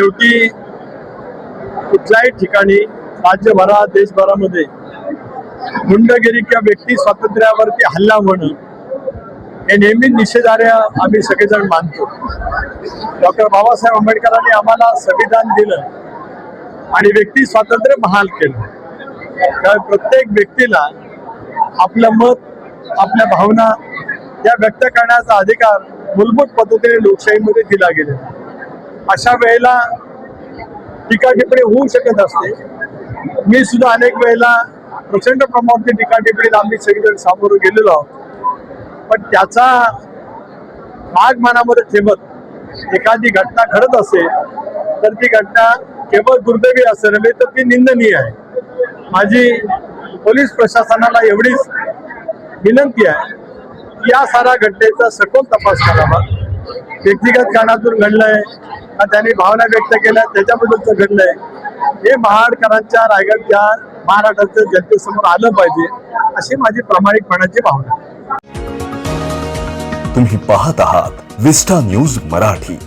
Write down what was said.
शेवटी कुठल्याही ठिकाणी राज्यभरात देशभरामध्ये गुंडगिरी किंवा व्यक्ती स्वातंत्र्यावरती हल्ला होणं हे नेहमी निषेधार्ह आम्ही सगळेजण मानतो. डॉक्टर बाबासाहेब आंबेडकरांनी आम्हाला संविधान दिलं आणि व्यक्ती स्वातंत्र्य बहाल केलं. त्यामुळे प्रत्येक व्यक्तीला आपलं मत आपल्या भावना या व्यक्त करण्याचा अधिकार मूलभूत पद्धतीने लोकशाहीमध्ये दिला गेलेला अशा वेळेला टीका टिप्पणी होऊ शकत असते. मी सुद्धा अनेक वेळेला प्रचंड प्रमाणात टीका टिप्पणीला आम्ही सगळेजण सामोरं गेलेलो आहोत. पण त्याचा राग मनामध्ये ठेवत एखादी घटना घडत असेल तर ती घटना केवळ दुर्दैवी असेल नव्हे तर ती निंदनीय आहे. माझी पोलीस प्रशासनाला एवढीच विनंती आहे की या साऱ्या घटनेचा सखोल तपास करावा. व्यक्तिगत कारणातून घडलंय त्यांनी भावना व्यक्त केल्या त्याच्याबद्दलच घडलंय हे महाडकरांच्या रायगडच्या महाराष्ट्राच्या जनतेसमोर आलं पाहिजे अशी माझी प्रामाणिकपणाची भावना तुम्ही पाहत आहात विस्टा न्यूज मराठी.